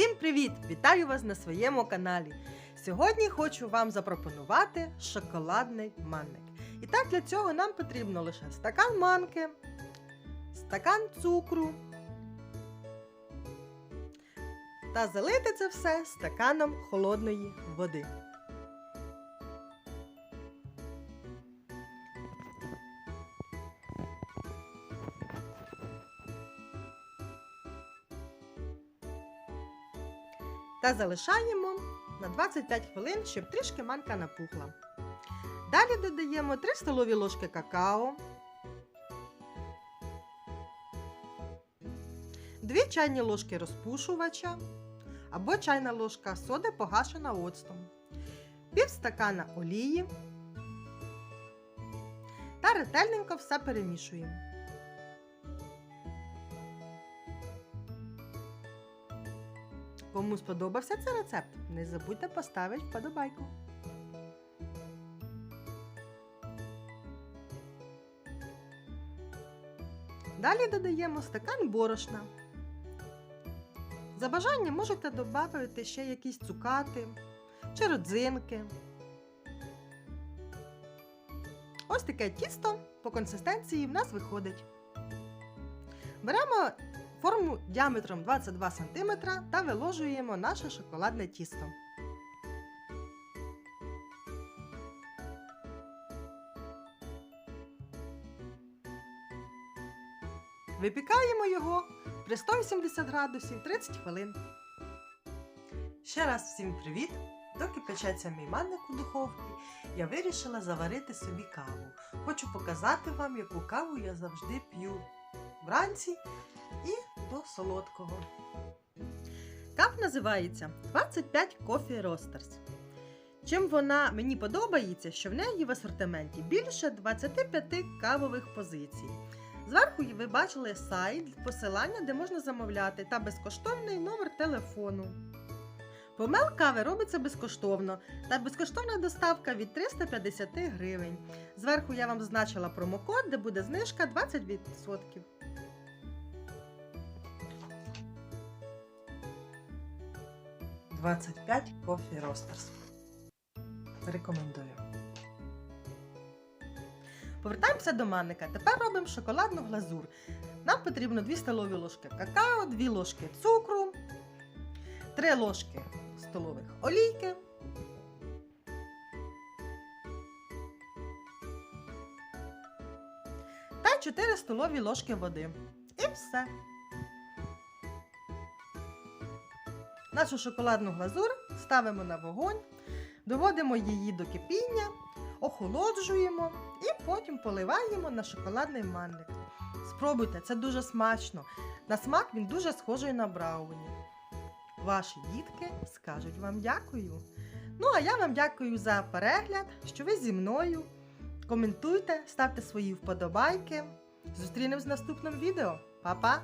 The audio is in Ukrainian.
Всім привіт! Вітаю вас на своєму каналі. Сьогодні хочу вам запропонувати шоколадний манник. І так, для цього нам потрібно лише стакан манки, стакан цукру та залити це все стаканом холодної води. Та залишаємо на 25 хвилин, щоб трішки манка напухла. Далі додаємо 3 столові ложки какао, 2 чайні ложки розпушувача або чайна ложка соди погашена оцтом, пів стакана олії та ретельненько все перемішуємо. Кому сподобався цей рецепт, не забудьте поставити вподобайку. Далі додаємо стакан борошна. За бажанням можете додати ще якісь цукати чи родзинки. Ось таке тісто по консистенції в нас виходить. Беремо форму діаметром 22 см та виложуємо наше шоколадне тісто. Випікаємо його при 180 градусів 30 хвилин. Ще раз всім привіт! Доки печеться мій манник у духовці, я вирішила заварити собі каву. Хочу показати вам, яку каву я завжди п'ю вранці і до солодкого. Кава називається 25 Coffee Roasters. Чим вона мені подобається, що в неї в асортименті більше 25 кавових позицій. Зверху ви бачили сайт, посилання, де можна замовляти, та безкоштовний номер телефону. Помел кави робиться безкоштовно та безкоштовна доставка від 350 гривень. Зверху я вам зазначила промокод, де буде знижка 20%. «25 Coffee Roasters. Рекомендую. Повертаємося до манника. Тепер робимо шоколадну глазур. Нам потрібно 2 столові ложки какао, 2 ложки цукру, 3 ложки столових олійки. Та 4 столові ложки води. І все. Нашу шоколадну глазур ставимо на вогонь, доводимо її до кипіння, охолоджуємо і потім поливаємо на шоколадний манник. Спробуйте, це дуже смачно. На смак він дуже схожий на брауні. Ваші дітки скажуть вам дякую. Ну, а я вам дякую за перегляд, що ви зі мною. Коментуйте, ставте свої вподобайки. Зустрінемось в наступному відео. Па-па!